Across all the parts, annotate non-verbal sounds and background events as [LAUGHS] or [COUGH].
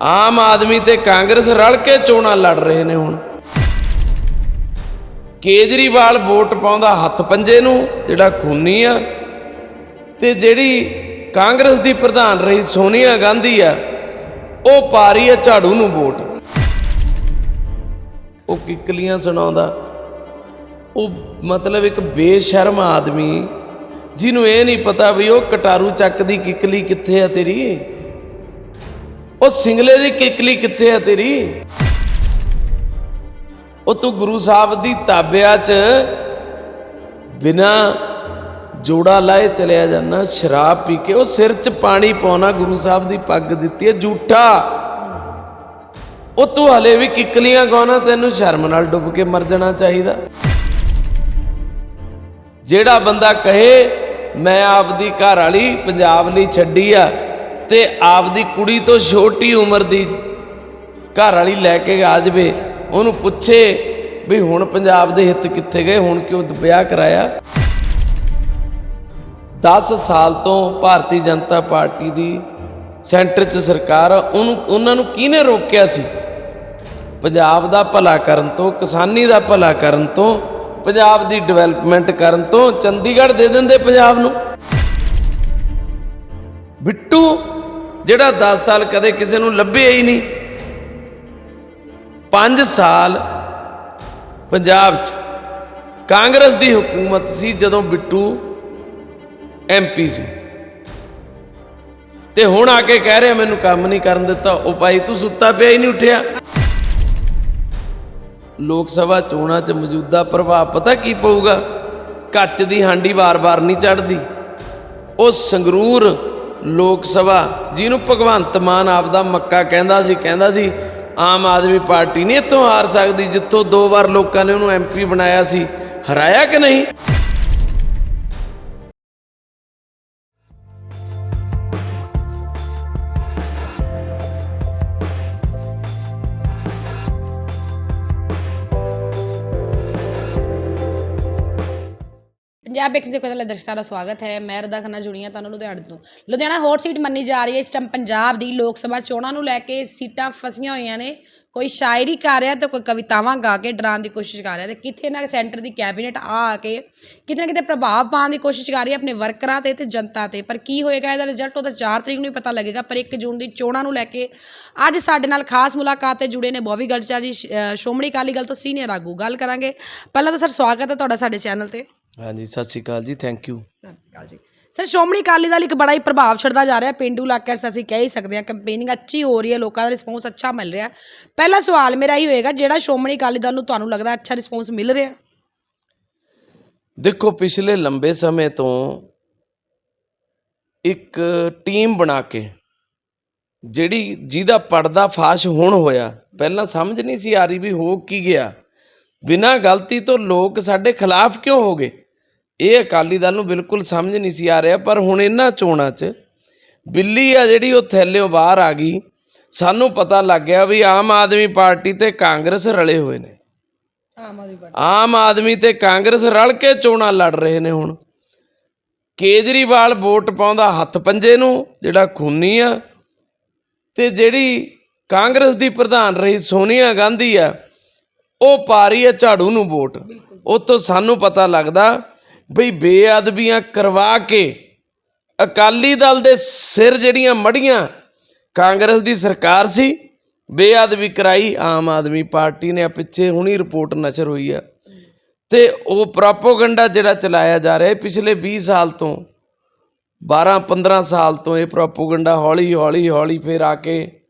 ਆਮ ਆਦਮੀ ਤੇ ਕਾਂਗਰਸ ਰਲ ਕੇ ਚੋਣਾਂ ਲੜ ਰਹੇ ਨੇ ਹੁਣ। ਕੇਜਰੀਵਾਲ ਵੋਟ ਪਾਉਂਦਾ ਹੱਥ ਪੰਜੇ ਨੂੰ, ਜਿਹੜਾ ਖੂਨੀ ਆ। ਤੇ ਜਿਹੜੀ ਕਾਂਗਰਸ ਦੀ ਪ੍ਰਧਾਨ ਰਹੀ ਸੋਨੀਆ ਗਾਂਧੀ ਆ, ਉਹ ਪਾ ਰਹੀ ਆ ਝਾੜੂ ਨੂੰ ਵੋਟ। ਉਹ ਕਿੱਕਲੀਆਂ ਸੁਣਾਉਂਦਾ। ਉਹ ਮਤਲਬ ਇੱਕ ਬੇਸ਼ਰਮ ਆਦਮੀ, ਜਿਹਨੂੰ ਇਹ ਨਹੀਂ ਪਤਾ ਵੀ ਉਹ ਕਟਾਰੂ ਚੱਕ ਦੀ ਕਿੱਕਲੀ ਕਿੱਥੇ ਆ ਤੇਰੀ? ਉਹ ਸਿੰਗਲੇ ਦੀ ਕਿਕਲੀ ਕਿੱਥੇ ਆ ਤੇਰੀ? ਉਹ ਤੂੰ ਗੁਰੂ ਸਾਹਿਬ ਦੀ ਤਾਬਿਆ 'ਚ ਬਿਨਾ ਜੋੜਾ ਲਾਏ ਚਲਿਆ ਜਾਂਦਾ, ਸ਼ਰਾਬ ਪੀ ਕੇ, ਉਹ ਸਿਰ 'ਚ ਪਾਣੀ ਪਾਉਣਾ ਗੁਰੂ ਸਾਹਿਬ ਦੀ ਪੱਗ ਦਿੱਤੀ ਹੈ, ਝੂਠਾ। ਉਹ ਤੂੰ ਹਲੇ ਵੀ ਕਿੱਕਲੀਆਂ ਗਾਉਣਾ, ਤੈਨੂੰ ਸ਼ਰਮ ਨਾਲ ਡੁੱਬ ਕੇ ਮਰ ਜਾਣਾ ਚਾਹੀਦਾ। ਜਿਹੜਾ ਬੰਦਾ ਕਹੇ, ਮੈਂ ਆਪਦੀ ਘਰ ਵਾਲੀ ਪੰਜਾਬ ਲਈ ਛੱਡੀ ਆ ਤੇ ਆਪਦੀ ਕੁੜੀ ਤੋਂ ਛੋਟੀ ਉਮਰ ਦੀ ਘਰ ਵਾਲੀ ਲੈ ਕੇ ਆ ਜਾਵੇ। ਉਹਨੂੰ ਪੁੱਛੇ ਵੀ ਹੁਣ ਪੰਜਾਬ ਦੇ ਹਿੱਤ ਕਿੱਥੇ ਗਏ? ਹੁਣ ਕਿਉਂ ਵਿਆਹ ਕਰਾਇਆ? 10 ਸਾਲ ਤੋਂ ਭਾਰਤੀ ਜਨਤਾ ਪਾਰਟੀ ਦੀ ਸੈਂਟਰ 'ਚ ਸਰਕਾਰ ਆ, ਉਹਨੂੰ ਉਹਨਾਂ ਨੂੰ ਕਿਹਨੇ ਰੋਕਿਆ ਸੀ? ਪੰਜਾਬ ਦਾ ਭਲਾ ਕਰਨ ਤੋਂ ਕਿਸਾਨੀ ਦਾ ਭਲਾ ਕਰਨ ਤੋਂ ਪੰਜਾਬ ਦੀ ਡਿਵੈਲਪਮੈਂਟ ਕਰਨ ਤੋਂ ਚੰਡੀਗੜ੍ਹ ਦੇ ਦਿੰਦੇ ਪੰਜਾਬ ਨੂੰ। ਬਿੱਟੂ ਜਿਹੜਾ 10 ਸਾਲ ਕਦੇ ਕਿਸੇ ਨੂੰ ਲੱਭਿਆ ਹੀ ਨਹੀਂ। 5 ਸਾਲ ਪੰਜਾਬ 'ਚ ਕਾਂਗਰਸ ਦੀ ਹਕੂਮਤ ਸੀ ਜਦੋਂ ਬਿੱਟੂ ਐਮਪੀ ਸੀ। ਤੇ ਹੁਣ ਆ ਕੇ ਕਹਿ ਰਿਹਾ, ਮੈਨੂੰ ਕੰਮ ਨਹੀਂ ਕਰਨ ਦਿੱਤਾ। ਉਹ ਭਾਈ, ਤੂੰ ਸੁੱਤਾ ਪਿਆ ਹੀ ਨਹੀਂ ਉੱਠਿਆ। ਲੋਕ ਸਭਾ ਚੋਣਾਂ 'ਚ ਮੌਜੂਦਾ ਪ੍ਰਭਾਵ ਪਤਾ ਕੀ ਪਊਗਾ? ਕੱਚ ਦੀ ਹਾਂਡੀ ਵਾਰ-ਵਾਰ ਨਹੀਂ ਚੜਦੀ ਉਹ ਸੰਗਰੂਰ ਲੋਕ ਸਭਾ, ਜਿਹਨੂੰ ਭਗਵੰਤ ਮਾਨ ਆਪਦਾ ਮੱਕਾ ਕਹਿੰਦਾ ਸੀ ਕਹਿੰਦਾ ਸੀ, ਆਮ ਆਦਮੀ ਪਾਰਟੀ ਨਹੀਂ ਇੱਥੋਂ ਹਾਰ ਸਕਦੀ, ਜਿੱਥੋਂ ਦੋ ਵਾਰ ਲੋਕਾਂ ਨੇ ਉਹਨੂੰ ਐਮਪੀ ਬਣਾਇਆ ਸੀ, ਹਰਾਇਆ ਕਿ ਨਹੀਂ? ਪੰਜਾਬ ਇੱਕ ਜ਼ਿਕਰ ਦਰਸ਼ਕਾਂ ਦਾ ਸਵਾਗਤ ਹੈ ਮੈਂ ਰਦਾ ਖੰਨਾ ਜੁੜੀਆਂ ਤੁਹਾਨੂੰ ਲੁਧਿਆਣੇ ਤੋਂ। ਲੁਧਿਆਣਾ ਹੌਟ ਸੀਟ ਮੰਨੀ ਜਾ ਰਹੀ ਹੈ ਇਸ ਟਾਈਮ ਪੰਜਾਬ ਦੀ ਲੋਕ ਸਭਾ ਚੋਣਾਂ ਨੂੰ ਲੈ ਕੇ ਸੀਟਾਂ ਫਸੀਆਂ ਹੋਈਆਂ ਨੇ। ਕੋਈ ਸ਼ਾਇਰੀ ਕਰ ਰਿਹਾ ਤੇ ਕੋਈ ਕਵਿਤਾਵਾਂ ਗਾ ਕੇ ਡਰਾਉਣ ਦੀ ਕੋਸ਼ਿਸ਼ ਕਰ ਰਿਹਾ ਤੇ ਕਿਤੇ ਨਾ ਸੈਂਟਰ ਦੀ ਕੈਬਨਿਟ ਆ ਆ ਕੇ ਕਿਤੇ ਨਾ ਕਿਤੇ ਪ੍ਰਭਾਵ ਪਾਉਣ ਦੀ ਕੋਸ਼ਿਸ਼ ਕਰ ਰਹੀ ਹੈ ਆਪਣੇ ਵਰਕਰਾਂ ਤੇ ਤੇ ਜਨਤਾ ਤੇ। ਪਰ ਕੀ ਹੋਏਗਾ ਇਹਦਾ ਰਿਜ਼ਲਟ ਉਹ ਤਾਂ 4 ਤਰੀਕ ਨੂੰ ਹੀ ਪਤਾ ਲੱਗੇਗਾ ਪਰ 1 ਜੂਨ ਦੀ ਚੋਣਾਂ ਨੂੰ ਲੈ ਕੇ ਅੱਜ ਸਾਡੇ ਨਾਲ ਖਾਸ ਮੁਲਾਕਾਤ ਤੇ ਜੁੜੇ ਨੇ ਬੋਵੀ ਗੜਚਾ ਜੀ ਸ਼- ਅ, ਸ਼੍ਰੋਮਣੀ ਅਕਾਲੀ ਦਲ ਤੋਂ ਸੀਨੀਅਰ ਆਗੂ। ਗੱਲ ਕਰਾਂਗੇ। ਪਹਿਲਾਂ ਤਾਂ ਸਰ ਸਵਾਗਤ ਹੈ ਤੁਹਾਡਾ ਸਾਡੇ ਚੈਨਲ ਤੇ। ਹਾਂਜੀ ਸਤਿ ਸ਼੍ਰੀ ਅਕਾਲ ਜੀ ਥੈਂਕ ਯੂ ਸਤਿ ਸ਼੍ਰੀ ਅਕਾਲ ਜੀ। ਸਰ ਸ਼੍ਰੋਮਣੀ ਅਕਾਲੀ ਦਲ ਇੱਕ ਬੜਾ ਹੀ ਪ੍ਰਭਾਵ ਛੱਡਦਾ ਜਾ ਰਿਹਾ ਪਿੰਡੂ ਇਲਾਕਿਆਂ 'ਚ ਅਸੀਂ ਕਹਿ ਹੀ ਸਕਦੇ ਹਾਂ ਕੰਪੇਨਿੰਗ ਅੱਛੀ ਹੋ ਰਹੀ ਹੈ ਲੋਕਾਂ ਦਾ ਰਿਸਪੌਂਸ ਅੱਛਾ ਮਿਲ ਰਿਹਾ। ਪਹਿਲਾ ਸਵਾਲ ਮੇਰਾ ਹੀ ਹੋਏਗਾ ਜਿਹੜਾ ਸ਼੍ਰੋਮਣੀ ਅਕਾਲੀ ਦਲ ਨੂੰ ਤੁਹਾਨੂੰ ਲੱਗਦਾ ਅੱਛਾ ਰਿਸਪੌਂਸ ਮਿਲ ਰਿਹਾ? ਦੇਖੋ ਪਿਛਲੇ ਲੰਬੇ ਸਮੇਂ ਤੋਂ ਇੱਕ ਟੀਮ ਬਣਾ ਕੇ ਜਿਹੜੀ ਜਿਹਦਾ ਪਰਦਾ ਫਾਸ਼ ਹੁਣ ਹੋਇਆ ਪਹਿਲਾਂ ਸਮਝ ਨਹੀਂ ਸੀ ਆ ਰਹੀ ਵੀ ਹੋ ਕੀ ਗਿਆ। ਬਿਨਾਂ ਗਲਤੀ ਤੋਂ ਲੋਕ ਸਾਡੇ ਖਿਲਾਫ ਕਿਉਂ ਹੋ ਗਏ? ਇਹ ਅਕਾਲੀ ਦਲ ਨੂੰ ਬਿਲਕੁਲ ਸਮਝ ਨਹੀਂ ਸੀ ਆ ਰਿਹਾ ਪਰ ਹੁਣ ਇਹਨਾਂ ਚੋਣਾਂ 'ਚ ਬਿੱਲੀ ਆ ਜਿਹੜੀ ਉਹ ਥੈਲਿਓਂ ਬਾਹਰ ਆ ਗਈ। ਸਾਨੂੰ ਪਤਾ ਲੱਗ ਗਿਆ ਵੀ ਆਮ ਆਦਮੀ ਪਾਰਟੀ ਤੇ ਕਾਂਗਰਸ ਰਲੇ ਹੋਏ ਨੇ। ਆਮ ਆਦਮੀ ਆਮ ਆਦਮੀ ਤੇ ਕਾਂਗਰਸ ਰਲ ਕੇ ਚੋਣਾਂ ਲੜ ਰਹੇ ਨੇ ਹੁਣ। ਕੇਜਰੀਵਾਲ ਵੋਟ ਪਾਉਂਦਾ ਹੱਥ ਪੰਜੇ ਨੂੰ ਜਿਹੜਾ ਖੂਨੀ ਆ। ਤੇ ਜਿਹੜੀ ਕਾਂਗਰਸ ਦੀ ਪ੍ਰਧਾਨ ਰਹੀ ਸੋਨੀਆ ਗਾਂਧੀ ਆ ਉਹ ਪਾ ਰਹੀ ਆ ਝਾੜੂ ਨੂੰ ਵੋਟ। ਉਤੋਂ ਸਾਨੂੰ ਪਤਾ ਲੱਗਦਾ ਬਈ ਬੇਅਦਬੀਆਂ ਕਰਵਾ ਕੇ ਅਕਾਲੀ ਦਲ ਦੇ ਸਿਰ ਜਿਹੜੀਆਂ ਮੜੀਆਂ ਕਾਂਗਰਸ ਦੀ ਸਰਕਾਰ ਸੀ ਬੇਅਦਬੀ ਕਰਾਈ ਆਮ ਆਦਮੀ ਪਾਰਟੀ ਨੇ ਆ ਪਿੱਛੇ ਹੁਣੀ ਰਿਪੋਰਟ ਨਸ਼ਰ ਹੋਈ ਆ। ਤੇ ਉਹ ਪ੍ਰੋਪੋਗੰਡਾ ਜਿਹੜਾ ਚਲਾਇਆ ਜਾ ਰਿਹਾ ਪਿਛਲੇ 20 ਸਾਲ ਤੋਂ 12 15 ਸਾਲ ਤੋਂ ਇਹ ਪ੍ਰੋਪੋਗੰਡਾ ਹੌਲੀ ਹੌਲੀ ਹੌਲੀ ਫੇਰ ਆ ਕੇ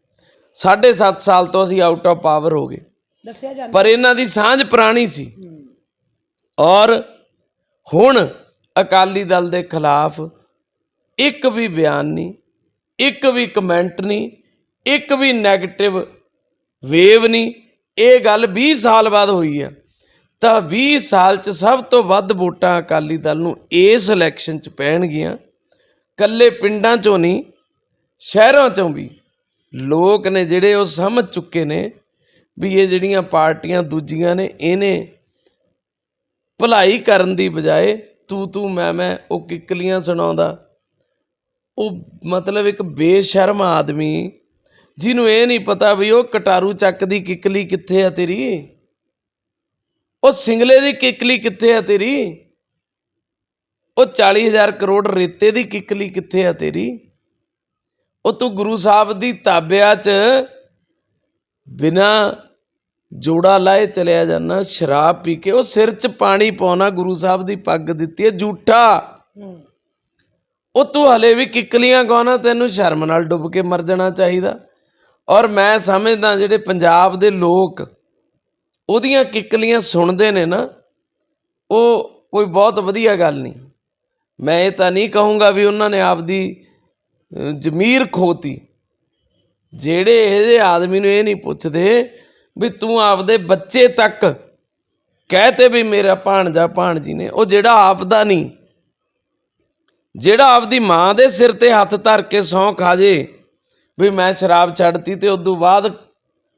7.5 ਸਾਲ ਤੋਂ ਅਸੀਂ ਆਊਟ ਆਫ ਪਾਵਰ ਹੋ ਗਏ। ਦੱਸਿਆ ਜਾਂਦਾ ਪਰ ਇਹਨਾਂ ਦੀ ਸਾਂਝ ਪੁਰਾਣੀ ਸੀ। ਔਰ ਹੁਣ ਅਕਾਲੀ ਦਲ ਦੇ ਖਿਲਾਫ ਇੱਕ ਵੀ ਬਿਆਨ ਨਹੀਂ, ਇੱਕ ਵੀ ਕਮੈਂਟ ਨਹੀਂ, ਇੱਕ ਵੀ ਨੈਗੇਟਿਵ ਵੇਵ ਨਹੀਂ। ਇਹ ਗੱਲ 20 ਸਾਲ ਬਾਅਦ ਹੋਈ ਆ। ਤਾਂ 20 ਸਾਲ ਚ ਸਭ ਤੋਂ ਵੱਧ ਵੋਟਾਂ ਅਕਾਲੀ ਦਲ ਨੂੰ ਇਸ ਇਲੈਕਸ਼ਨ ਚ ਪੈਣਗੀਆਂ। ਕੱਲੇ ਪਿੰਡਾਂ ਚੋਂ ਨਹੀਂ, ਸ਼ਹਿਰਾਂ ਚੋਂ ਵੀ। ਲੋਕ ਨੇ ਜਿਹੜੇ ਉਹ ਸਮਝ ਚੁੱਕੇ ਨੇ ਵੀ ਇਹ ਜਿਹੜੀਆਂ ਪਾਰਟੀਆਂ ਦੂਜੀਆਂ ਨੇ, ਇਹਨੇ ਭਲਾਈ ਕਰਨ ਦੀ ਬਜਾਏ ਤੂੰ ਤੂੰ ਮੈਂ ਮੈਂ ਉਹ ਕਿੱਕਲੀਆਂ ਸੁਣਾਉਂਦਾ। ਉਹ ਮਤਲਬ ਇੱਕ ਬੇਸ਼ਰਮ ਆਦਮੀ ਜਿਹਨੂੰ ਇਹ ਨਹੀਂ ਪਤਾ ਵੀ ਉਹ ਕਟਾਰੂ ਚੱਕ ਦੀ ਕਿੱਕਲੀ ਕਿੱਥੇ ਆ ਤੇਰੀ? ਉਹ ਸਿੰਗਲੇ ਦੀ ਕਿੱਕਲੀ ਕਿੱਥੇ ਆ ਤੇਰੀ? ਉਹ 40000 ਕਰੋੜ ਰੇਤੇ ਦੀ ਕਿੱਕਲੀ ਕਿੱਥੇ ਆ ਤੇਰੀ? ਉਹ ਤੂੰ ਗੁਰੂ ਸਾਹਿਬ ਦੀ ਤਾਬਿਆ 'ਚ ਬਿਨਾ ਜੋੜਾ ਲਾਏ ਚਲਿਆ ਜਾਣਾ ਸ਼ਰਾਬ ਪੀ ਕੇ ਉਹ ਸਿਰ 'ਚ ਪਾਣੀ ਪਾਉਣਾ ਗੁਰੂ ਸਾਹਿਬ ਦੀ ਪੱਗ ਦਿੱਤੀ ਹੈ ਝੂਠਾ। ਉਹ ਤੂੰ ਹਲੇ ਵੀ ਕਿੱਕਲੀਆਂ ਗਾਉਣਾ ਤੈਨੂੰ ਸ਼ਰਮ ਨਾਲ ਡੁੱਬ ਕੇ ਮਰ ਜਾਣਾ ਚਾਹੀਦਾ। ਔਰ ਮੈਂ ਸਮਝਦਾ ਜਿਹੜੇ ਪੰਜਾਬ ਦੇ ਲੋਕ ਉਹਦੀਆਂ ਕਿੱਕਲੀਆਂ ਸੁਣਦੇ ਨੇ ਨਾ ਉਹ ਕੋਈ ਬਹੁਤ ਵਧੀਆ ਗੱਲ ਨਹੀਂ। ਮੈਂ ਇਹ ਤਾਂ ਨਹੀਂ ਕਹੂੰਗਾ ਵੀ ਉਹਨਾਂ ਨੇ ਆਪਦੀ ਜ਼ਮੀਰ ਖੋਤੀ। ਜਿਹੜੇ ਇਹ ਜਿਹੇ ਆਦਮੀ ਨੂੰ ਇਹ ਨਹੀਂ ਪੁੱਛਦੇ ਵੀ ਤੂੰ ਆਪਦੇ ਬੱਚੇ ਤੱਕ ਕਹਤੇ ਵੀ ਮੇਰਾ ਭਾਣਜਾ ਭਾਣਜੀ ਨੇ, ਉਹ ਜਿਹੜਾ ਆਪਦਾ ਨਹੀਂ, ਜਿਹੜਾ ਆਪਦੀ ਮਾਂ ਦੇ ਸਿਰ ਤੇ ਹੱਥ ਧਰ ਕੇ ਸੌਂ ਖਾ ਜੇ, ਵੀ ਮੈਂ ਸ਼ਰਾਬ ਛੱਡਤੀ ਤੇ ਉਦੋਂ ਬਾਅਦ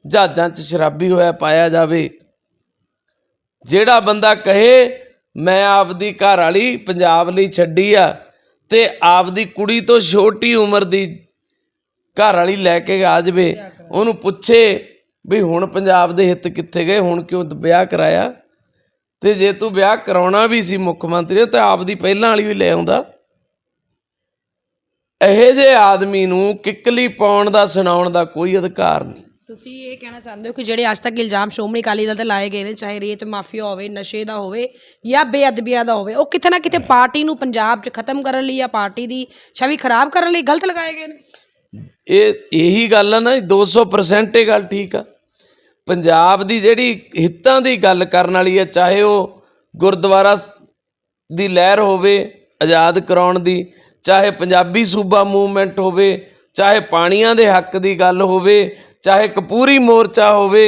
ਜਹਾਜ਼ਾਂ 'ਚ ਸ਼ਰਾਬੀ ਹੋਇਆ ਪਾਇਆ ਜਾਵੇ। ਜਿਹੜਾ ਬੰਦਾ ਕਹੇ, ਮੈਂ ਆਪਦੀ ਘਰ ਵਾਲੀ ਪੰਜਾਬ ਲਈ ਛੱਡੀ ਆ ਤੇ ਆਪਦੀ ਕੁੜੀ ਤੋਂ ਛੋਟੀ ਉਮਰ ਦੀ ਘਰ ਵਾਲੀ ਲੈ ਕੇ ਆ ਜਾਵੇ, ਉਹਨੂੰ ਪੁੱਛੇ ਵੀ ਹੁਣ ਪੰਜਾਬ ਦੇ ਹਿੱਤ ਕਿੱਥੇ ਗਏ? ਹੁਣ ਕਿਉਂ ਵਿਆਹ ਕਰਾਇਆ? ਤੇ ਜੇ ਤੂੰ ਵਿਆਹ ਕਰਾਉਣਾ ਵੀ ਸੀ ਮੁੱਖ ਮੰਤਰੀ ਤਾਂ ਆਪਦੀ ਪਹਿਲਾਂ ਵਾਲੀ ਵੀ ਲੈ ਆਉਂਦਾ। ਇਹੋ ਜਿਹੇ ਆਦਮੀ ਨੂੰ ਕਿੱਕਲੀ ਪਾਉਣ ਦਾ ਸੁਣਾਉਣ ਦਾ ਕੋਈ ਅਧਿਕਾਰ ਨਹੀਂ। ਤੁਸੀਂ ਇਹ ਕਹਿਣਾ ਚਾਹੁੰਦੇ ਹੋ ਕਿ ਜਿਹੜੇ ਅੱਜ ਤੱਕ ਇਲਜ਼ਾਮ ਸ਼੍ਰੋਮਣੀ ਅਕਾਲੀ ਦਲ ਤੇ ਲਾਏ ਗਏ ਨੇ ਚਾਹੇ ਰੇਤ ਮਾਫੀਆ ਹੋਵੇ ਨਸ਼ੇ ਦਾ ਹੋਵੇ ਜਾਂ ਬੇਅਦਬੀਆਂ ਦਾ ਹੋਵੇ ਉਹ ਕਿਤੇ ਨਾ ਕਿਤੇ ਪਾਰਟੀ ਨੂੰ ਪੰਜਾਬ 'ਚ ਖਤਮ ਕਰਨ ਲਈ ਜਾਂ ਪਾਰਟੀ ਦੀ ਛਵੀ ਖਰਾਬ ਕਰਨ ਲਈ ਗਲਤ ਲਗਾਏ ਗਏ ਨੇ? ਇਹ ਇਹੀ ਗੱਲ ਆ ਨਾ 200% ਇਹ ਗੱਲ ਠੀਕ ਆ। ਪੰਜਾਬ ਦੀ ਜਿਹੜੀ ਹਿੱਤਾਂ ਦੀ ਗੱਲ ਕਰਨ ਵਾਲੀ ਹੈ ਚਾਹੇ ਉਹ ਗੁਰਦੁਆਰਾ ਦੀ ਲਹਿਰ ਹੋਵੇ ਆਜ਼ਾਦ ਕਰਾਉਣ ਦੀ ਚਾਹੇ ਪੰਜਾਬੀ ਸੂਬਾ ਮੂਵਮੈਂਟ ਹੋਵੇ ਚਾਹੇ ਪਾਣੀਆਂ ਦੇ ਹੱਕ ਦੀ ਗੱਲ ਹੋਵੇ ਚਾਹੇ ਕਪੂਰੀ ਮੋਰਚਾ ਹੋਵੇ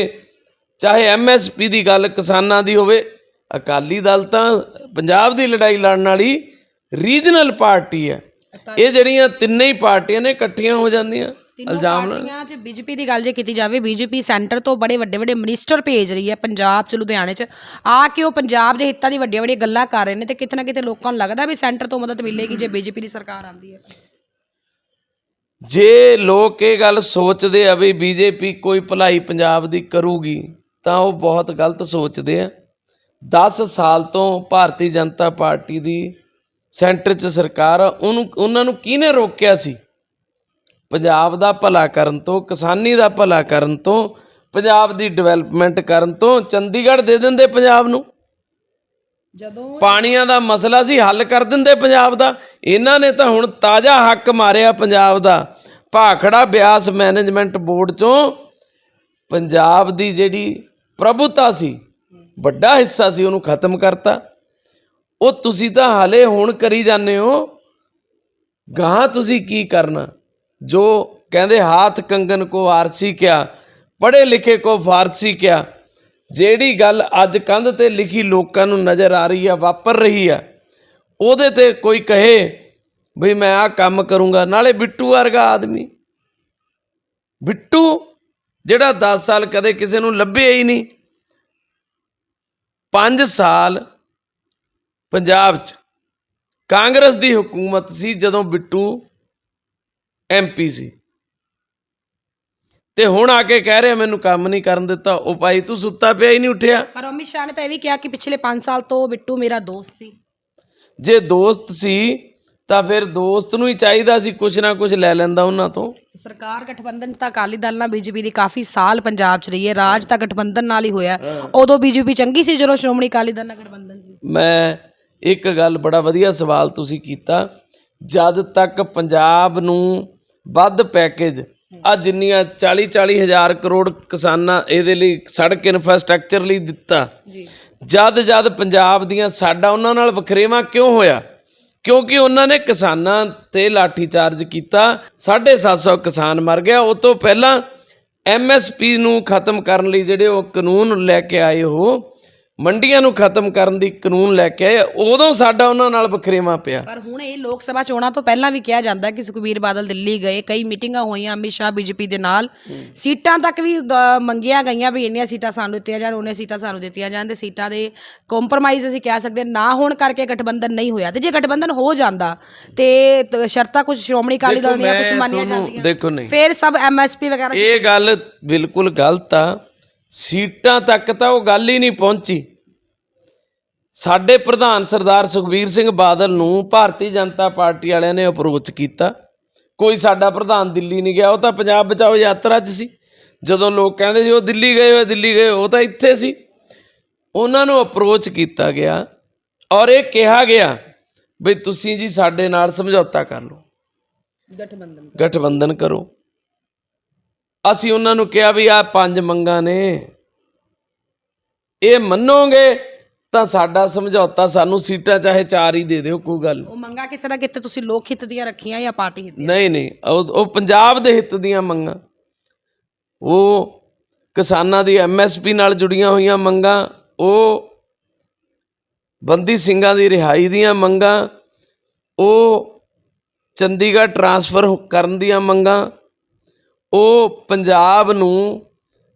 ਚਾਹੇ ਐਮਐਸਪੀ ਦੀ ਗੱਲ ਕਿਸਾਨਾਂ ਦੀ ਹੋਵੇ ਅਕਾਲੀ ਦਲ ਤਾਂ ਪੰਜਾਬ ਦੀ ਲੜਾਈ ਲੜਨ ਵਾਲੀ ਰੀਜਨਲ ਪਾਰਟੀ ਹੈ। ਇਹ ਜਿਹੜੀਆਂ ਤਿੰਨੇ ਹੀ ਪਾਰਟੀਆਂ ਨੇ ਇਕੱਠੀਆਂ ਹੋ ਜਾਂਦੀਆਂ। ਇਲਜ਼ਾਮ ਪਾਰਟੀਆਂ 'ਚ ਬੀਜੇਪੀ ਦੀ ਗੱਲ ਜੇ ਕੀਤੀ ਜਾਵੇ ਬੀਜੇਪੀ ਸੈਂਟਰ ਤੋਂ ਬੜੇ ਵੱਡੇ ਵੱਡੇ ਮਿਨਿਸਟਰ ਭੇਜ ਰਹੀ ਹੈ ਪੰਜਾਬ 'ਚ ਲੁਧਿਆਣੇ 'ਚ। ਆ ਕੇ ਉਹ ਪੰਜਾਬ ਦੇ ਹਿੱਤਾਂ ਦੀ ਵੱਡੀਆਂ ਵੱਡੀਆਂ ਗੱਲਾਂ ਕਰ ਰਹੇ ਨੇ ਤੇ ਕਿਤੇ ਨਾ ਕਿਤੇ ਲੋਕਾਂ ਨੂੰ ਲੱਗਦਾ ਵੀ ਸੈਂਟਰ ਤੋਂ ਮਦਦ ਮਿਲੇਗੀ ਜੇ ਬੀਜੇਪੀ ਦੀ ਸਰਕਾਰ ਆਉਂਦੀ ਹੈ। ਜੇ ਲੋਕ ਇਹ ਗੱਲ ਸੋਚਦੇ ਆ ਵੀ ਬੀਜੇਪੀ ਕੋਈ ਭਲਾਈ ਪੰਜਾਬ ਦੀ ਕਰੂਗੀ ਤਾਂ ਉਹ ਬਹੁਤ ਗਲਤ ਸੋਚਦੇ ਆ। 10 ਸਾਲ ਤੋਂ ਭਾਰਤੀ ਜਨਤਾ ਪਾਰਟੀ ਦੀ ਸੈਂਟਰ 'ਚ ਸਰਕਾਰ ਆ ਉਹਨੂੰ ਉਹਨਾਂ ਨੂੰ ਕਿਹਨੇ ਰੋਕਿਆ ਸੀ? ਪੰਜਾਬ ਦਾ ਭਲਾ ਕਰਨ ਤੋਂ ਕਿਸਾਨੀ ਦਾ ਭਲਾ ਕਰਨ ਤੋਂ ਪੰਜਾਬ ਦੀ ਡਿਵੈਲਪਮੈਂਟ ਕਰਨ ਤੋਂ ਚੰਡੀਗੜ੍ਹ ਦੇ ਦਿੰਦੇ ਪੰਜਾਬ ਨੂੰ। ਜਦੋਂ ਪਾਣੀਆਂ ਦਾ ਮਸਲਾ ਸੀ ਹੱਲ ਕਰ ਦਿੰਦੇ ਪੰਜਾਬ ਦਾ। ਇਹਨਾਂ ਨੇ ਤਾਂ ਹੁਣ ਤਾਜ਼ਾ ਹੱਕ ਮਾਰਿਆ ਪੰਜਾਬ ਦਾ। ਭਾਖੜਾ ਬਿਆਸ ਮੈਨੇਜਮੈਂਟ ਬੋਰਡ ਚੋਂ ਪੰਜਾਬ ਦੀ ਜਿਹੜੀ ਪ੍ਰਭੂਤਾ ਸੀ ਵੱਡਾ ਹਿੱਸਾ ਸੀ ਉਹਨੂੰ ਖਤਮ ਕਰਤਾ। ਉਹ ਤੁਸੀਂ ਤਾਂ ਹਾਲੇ ਹੁਣ ਕਰੀ ਜਾਂਦੇ ਹੋ। ਗਾਂ ਤੁਸੀਂ ਕੀ ਕਰਨਾ? ਜੋ ਕਹਿੰਦੇ ਹਾਥ ਕੰਗਨ ਕੋ ਆਰਸੀ ਕਿਆ, ਪੜ੍ਹੇ ਲਿਖੇ ਕੋ ਫਾਰਸੀ ਕਿਆ, ਜਿਹੜੀ ਗੱਲ ਅੱਜ ਕੰਧ ਤੇ ਲਿਖੀ ਲੋਕਾਂ ਨੂੰ ਨਜ਼ਰ ਆ ਰਹੀ ਆ, ਵਾਪਰ ਰਹੀ ਆ, ਉਹਦੇ ਤੇ ਕੋਈ ਕਹੇ ਵੀ ਮੈਂ ਆ ਕੰਮ ਕਰੂੰਗਾ। ਨਾਲੇ ਬਿੱਟੂ ਵਰਗਾ ਆਦਮੀ, ਬਿੱਟੂ ਜਿਹੜਾ 10 ਸਾਲ ਕਦੇ ਕਿਸੇ ਨੂੰ ਲੱਭਿਆ ਹੀ ਨਹੀਂ 5 ਸਾਲ ਪੰਜਾਬ 'ਚ ਕਾਂਗਰਸ ਦੀ ਹਕੂਮਤ ਸੀ ਜਦੋਂ ਬਿੱਟੂ ਐਮਪੀ ਸੀ ਤੇ ਹੁਣ ਆ ਕੇ ਕਹਿ ਰਿਹਾ ਮੈਨੂੰ ਕੰਮ ਨਹੀਂ ਕਰਨ ਦਿੱਤਾ। ਉਹ ਭਾਈ ਤੂੰ ਸੁੱਤਾ ਪਿਆ ਹੀ ਨਹੀਂ ਉੱਠਿਆ? ਪਰ ਅਮਿਤ ਸ਼ਾਹ ਨੇ ਤਾਂ ਇਹ ਵੀ ਕਿਹਾ ਕਿ ਪਿਛਲੇ 5 ਸਾਲ ਤੋਂ ਬਿੱਟੂ ਮੇਰਾ ਦੋਸਤ ਸੀ। ਜੇ ਦੋਸਤ ਸੀ ਤਾਂ ਫਿਰ ਦੋਸਤ ਨੂੰ ਹੀ ਚਾਹੀਦਾ ਸੀ ਕੁਛ ਨਾ ਕੁਛ ਲੈ ਲੈਂਦਾ ਉਹਨਾਂ ਤੋਂ। ਸਰਕਾਰ ਗਠਬੰਧਨ ਤਾਂ ਅਕਾਲੀ ਦਲ ਨਾਲ ਬੀਜੇਪੀ ਦੀ ਕਾਫੀ ਸਾਲ ਪੰਜਾਬ 'ਚ ਰਹੀ ਹੈ। ਰਾਜ ਤਾਂ ਗਠਬੰਧਨ ਨਾਲ ਹੀ ਹੋਇਆ। ਉਦੋਂ ਬੀਜੇਪੀ ਚੰਗੀ ਸੀ ਜਦੋਂ ਸ਼੍ਰੋਮਣੀ ਅਕਾਲੀ ਦਲ ਨਾਲ ਗਠਬੰਧਨ ਸੀ। ਮੈਂ ਇੱਕ ਗੱਲ ਬੜਾ ਵਧੀਆ ਸਵਾਲ ਤੁਸੀਂ ਕੀਤਾ। ਜਦ ਤੱਕ ਪੰਜਾਬ ਨੂੰ ਵੱਧ ਪੈਕੇਜ ਆ ਜਿੰਨੀਆਂ 40 40 ਹਜ਼ਾਰ ਕਰੋੜ ਕਿਸਾਨਾਂ ਇਹਦੇ ਲਈ ਸੜਕ ਇਨਫਰਾਸਟ੍ਰਕਚਰ ਲਈ ਦਿੱਤਾ। ਜਦ ਜਦ ਪੰਜਾਬ ਦੀਆਂ ਸਾਡਾ ਉਹਨਾਂ ਨਾਲ ਵਖਰੇਵਾ ਕਿਉਂ ਹੋਇਆ? ਕਿਉਂਕਿ ਉਹਨਾਂ ਨੇ ਕਿਸਾਨਾਂ ਤੇ ਲਾਠੀ ਚਾਰਜ ਕੀਤਾ 750 ਕਿਸਾਨ ਮਰ ਗਿਆ। ਉਹ ਤੋਂ ਪਹਿਲਾਂ ਐਮਐਸਪੀ ਨੂੰ ਖਤਮ ਕਰਨ ਲਈ ਜਿਹੜੇ ਉਹ ਕਾਨੂੰਨ ਲੈ ਕੇ ਆਏ ਉਹ ਮੰਡੀਆਂ ਨੂੰ ਖਤਮ ਕਰਨ ਦੀ ਕਾਨੂੰਨ ਲੈ ਕੇ ਆਏ ਉਦੋਂ ਸਾਡਾ ਉਹਨਾਂ ਨਾਲ ਵਖਰੇਵਾ ਪਿਆ। ਪਰ ਹੁਣ ਇਹ ਲੋਕ ਸਭਾ ਚੋਣਾਂ ਤੋਂ ਪਹਿਲਾਂ ਵੀ ਕਿਹਾ ਜਾਂਦਾ ਕਿ ਸੁਖਬੀਰ ਬਾਦਲ ਦਿੱਲੀ ਗਏ ਕਈ ਮੀਟਿੰਗਾਂ ਹੋਈਆਂ ਅਮਿਤ ਸ਼ਾਹ ਬੀਜੇਪੀ ਦੇ ਨਾਲ। ਸੀਟਾਂ ਤੱਕ ਵੀ ਮੰਗੀਆਂ ਗਈਆਂ ਵੀ ਇੰਨੀਆਂ ਸੀਟਾਂ ਸਾਨੂੰ ਦਿੱਤੀਆਂ ਜਾਣ ਉਹਨੇ ਸੀਟਾਂ ਸਾਨੂੰ ਦਿੱਤੀਆਂ ਜਾਣ ਤੇ ਸੀਟਾਂ ਦੇ ਕੰਪਰੋਮਾਈਜ਼ ਅਸੀਂ ਕਹਿ ਸਕਦੇ ਨਾ ਹੋਣ ਕਰਕੇ ਗਠਬੰਧਨ ਨਹੀਂ ਹੋਇਆ। ਤੇ ਜੇ ਗਠਬੰਧਨ ਹੋ ਜਾਂਦਾ ਤੇ ਸ਼ਰਤਾਂ ਕੁਝ ਸ਼੍ਰੋਮਣੀ ਅਕਾਲੀ ਦਲ ਦੀਆਂ ਕੁਝ ਮੰਨੀਆਂ ਜਾਂਦੀਆਂ। ਦੇਖੋ ਨਹੀਂ। ਫਿਰ ਸਭ ਐਮਐਸਪੀ ਵਗੈਰਾ ਇਹ ਗੱਲ ਬਿਲਕੁਲ ਗਲਤ ਆ। ਸੀਟਾਂ ਤੱਕ ਤਾਂ ਉਹ ਗੱਲ ਹੀ ਨਹੀਂ ਪਹੁੰਚੀ। ਸਾਡੇ ਪ੍ਰਧਾਨ ਸਰਦਾਰ ਸੁਖਬੀਰ ਸਿੰਘ ਬਾਦਲ ਨੂੰ ਭਾਰਤੀ ਜਨਤਾ ਪਾਰਟੀ ਵਾਲਿਆਂ ਨੇ ਅਪਰੋਚ ਕੀਤਾ। ਕੋਈ ਸਾਡਾ ਪ੍ਰਧਾਨ ਦਿੱਲੀ ਨਹੀਂ ਗਿਆ ਉਹ ਤਾਂ ਪੰਜਾਬ ਬਚਾਓ ਯਾਤਰਾ 'ਚ ਸੀ। ਜਦੋਂ ਲੋਕ ਕਹਿੰਦੇ ਸੀ ਉਹ ਦਿੱਲੀ ਗਏ ਹੋਏ ਦਿੱਲੀ ਗਏ ਉਹ ਤਾਂ ਇੱਥੇ ਸੀ। ਉਹਨਾਂ ਨੂੰ ਅਪਰੋਚ ਕੀਤਾ ਗਿਆ ਔਰ ਇਹ ਕਿਹਾ ਗਿਆ ਵੀ ਤੁਸੀਂ ਜੀ ਸਾਡੇ ਨਾਲ ਸਮਝੌਤਾ ਕਰ ਲਓ। ਗਠਬੰਧਨ ਗਠਬੰਧਨ ਕਰੋ। ਅਸੀਂ ਉਹਨਾਂ ਨੂੰ ਕਿਹਾ ਵੀ ਆ ਪੰਜ ਮੰਗਾਂ ਨੇ ਇਹ ਮੰਨੋਗੇ? ਤਾਂ ਸਾਡਾ ਸਮਝੌਤਾ ਸਾਨੂੰ ਸੀਟਾਂ ਚਾਹੇ ਚਾਰ ਹੀ ਦੇ ਦਿਓ ਕੋਈ ਗੱਲ ਨਹੀਂ। ਉਹ ਮੰਗਾ ਕਿਤੇ ਨਾ ਕਿਤੇ ਤੁਸੀਂ ਲੋਕ ਹਿੱਤ ਦੀਆਂ ਰੱਖੀਆਂ ਜਾਂ ਪਾਰਟੀ ਹਿੱਤ ਨਹੀਂ ਨਹੀਂ ਉਹ ਉਹ ਪੰਜਾਬ ਦੇ ਹਿੱਤ ਦੀਆਂ ਮੰਗਾਂ ਉਹ ਕਿਸਾਨਾਂ ਦੀ ਐਮਐਸਪੀ ਨਾਲ ਜੁੜੀਆਂ ਹੋਈਆਂ ਮੰਗਾਂ ਉਹ ਬੰਦੀ ਸਿੰਘਾਂ ਦੀ ਰਿਹਾਈ ਦੀਆਂ ਮੰਗਾਂ ਉਹ ਚੰਡੀਗੜ੍ਹ ਟਰਾਂਸਫਰ ਹੋ- ਕਰਨ ਦੀਆਂ ਮੰਗਾਂ ਉਹ ਪੰਜਾਬ ਨੂੰ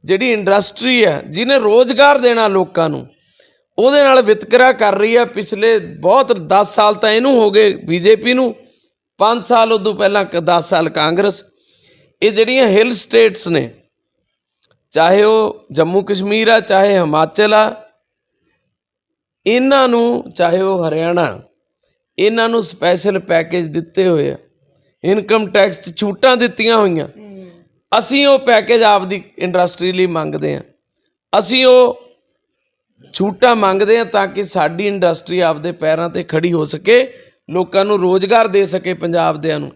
ਜਿਹੜੀ ਇੰਡਸਟਰੀ ਹੈ ਜਿਹਨੇ ਰੋਜ਼ਗਾਰ ਦੇਣਾ ਲੋਕਾਂ ਨੂੰ ਉਹਦੇ ਨਾਲ ਵਿਤਕਰਾ ਕਰ ਰਹੀ ਹੈ ਪਿਛਲੇ ਬਹੁਤ 10 ਸਾਲ ਤਾਂ ਇਹਨੂੰ ਹੋ ਗਏ ਬੀਜੇਪੀ ਨੂੰ 5 ਸਾਲ ਉਦੋਂ ਪਹਿਲਾਂ 10 ਸਾਲ ਕਾਂਗਰਸ। ਇਹ ਜਿਹੜੀਆਂ ਹਿਲ ਸਟੇਟਸ ਨੇ ਚਾਹੇ ਉਹ ਜੰਮੂ ਕਸ਼ਮੀਰ ਆ ਚਾਹੇ ਹਿਮਾਚਲ ਆ ਇਹਨਾਂ ਨੂੰ ਚਾਹੇ ਉਹ ਹਰਿਆਣਾ ਇਹਨਾਂ ਨੂੰ ਸਪੈਸ਼ਲ ਪੈਕੇਜ ਦਿੱਤੇ ਹੋਏ ਆ। ਇਨਕਮ ਟੈਕਸ 'ਚ ਛੂਟਾਂ ਦਿੱਤੀਆਂ ਹੋਈਆਂ। ਅਸੀਂ ਉਹ ਪੈਕੇਜ ਆਪਦੀ ਇੰਡਸਟਰੀ ਲਈ ਮੰਗਦੇ ਆ। ਅਸੀਂ ਉਹ ਛੂਟਾਂ ਮੰਗਦੇ ਆ ਤਾਂ ਕਿ ਸਾਡੀ ਇੰਡਸਟਰੀ ਆਪਦੇ ਪੈਰਾਂ ਤੇ ਖੜੀ ਹੋ ਸਕੇ, ਲੋਕਾਂ ਨੂੰ ਰੋਜ਼ਗਾਰ ਦੇ ਸਕੇ ਪੰਜਾਬ ਦਿਆਂ ਨੂੰ।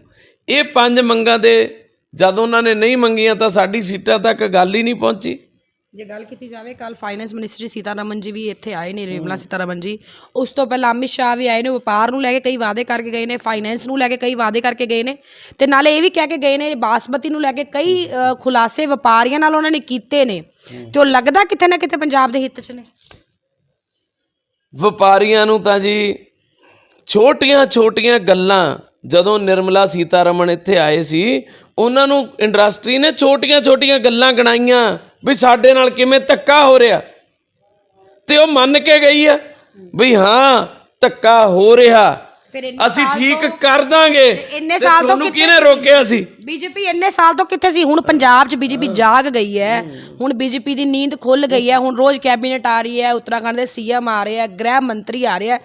ਇਹ ਪੰਜ ਮੰਗਾਂ ਦੇ ਜਦ ਉਹਨਾਂ ਨੇ ਨਹੀਂ ਮੰਗੀਆਂ ਤਾਂ ਸਾਡੀ ਸੀਟਾਂ ਤੱਕ ਗੱਲ ਹੀ ਨਹੀਂ ਪਹੁੰਚੀ। ਜੇ ਗੱਲ ਕੀਤੀ ਜਾਵੇ ਕੱਲ ਫਾਈਨੈਂਸ ਮਿਨਿਸਟਰੀ ਸੀਤਾਰਮਨ ਜੀ ਵੀ ਇੱਥੇ ਆਏ ਨੇ ਨਿਰਮਲਾ ਸੀਤਾਰਮਨ ਜੀ। ਉਸ ਤੋਂ ਪਹਿਲਾਂ ਅਮਿਤ ਸ਼ਾਹ ਵੀ ਆਏ ਨੇ, ਵਪਾਰ ਨੂੰ ਲੈ ਕੇ ਕਈ ਵਾਅਦੇ ਕਰਕੇ ਗਏ ਨੇ ਫਾਈਨੈਂਸ ਨੂੰ ਲੈ ਕੇ ਕਈ ਵਾਅਦੇ ਕਰਕੇ ਗਏ ਨੇ ਤੇ ਨਾਲੇ ਇਹ ਵੀ ਕਹਿ ਕੇ ਗਏ ਨੇ, ਬਾਸਮਤੀ ਨੂੰ ਲੈ ਕੇ ਕਈ ਖੁਲਾਸੇ ਵਪਾਰੀਆਂ ਨਾਲ ਉਹਨਾਂ ਨੇ ਕੀਤੇ ਨੇ ਤੇ ਉਹ ਲੱਗਦਾ ਕਿਤੇ ਨਾ ਕਿਤੇ ਪੰਜਾਬ ਦੇ ਹਿੱਤ 'ਚ ਨੇ। ਵਪਾਰੀਆਂ ਨੂੰ ਤਾਂ ਜੀ ਛੋਟੀਆਂ-ਛੋਟੀਆਂ ਗੱਲਾਂ ਜਦੋਂ ਨਿਰਮਲਾ ਸੀਤਾਰਮਨ ਇੱਥੇ ਆਏ ਸੀ, ਉਹਨਾਂ ਨੂੰ ਇੰਡਸਟਰੀ ਨੇ ਛੋਟੀਆਂ-ਛੋਟੀਆਂ ਗੱਲਾਂ ਗਣਾਈਆਂ ਵੀ ਸਾਡੇ ਨਾਲ ਕਿਵੇਂ ਧੱਕਾ ਹੋ ਰਿਹਾ। ਤੇ ਉਹ ਮੰਨ ਕੇ ਗਈ ਆ ਵੀ ਹਾਂ, ਧੱਕਾ ਹੋ ਰਿਹਾ। ਫਿਰ ਇੰਨੇ ਅਸੀਂ ਸਾਲ ਠੀਕ ਤੋਂ- ਕਰ ਦਾਂਗੇ। ਤੇ ਇੰਨੇ ਤੇ ਸਾਲ ਤੋਂ ਤੁਹਾਨੂੰ ਕਿਹਨੇ? ਰੋਕਿਆ ਸੀ? ਬੀਜੇਪੀ ਇੰਨੇ ਸਾਲ ਤੋਂ ਕਿੱਥੇ ਸੀ? ਹੁਣ ਪੰਜਾਬ 'ਚ ਬੀਜੇਪੀ ਜਾਗ ਗਈ ਹੈ। ਹੁਣ ਬੀਜੇਪੀ ਦੀ ਨੀਂਦ ਖੁੱਲ ਗਈ ਹੈ। ਹੁਣ ਰੋਜ਼ ਕੈਬਨਿਟ ਆ ਰਹੀ ਹੈ। ਉੱਤਰਾਖੰਡ ਦੇ ਸੀਐਮ ਆ ਰਹੇ ਆ ਗ੍ਰਹਿ ਮੰਤਰੀ ਆ ਰਿਹਾ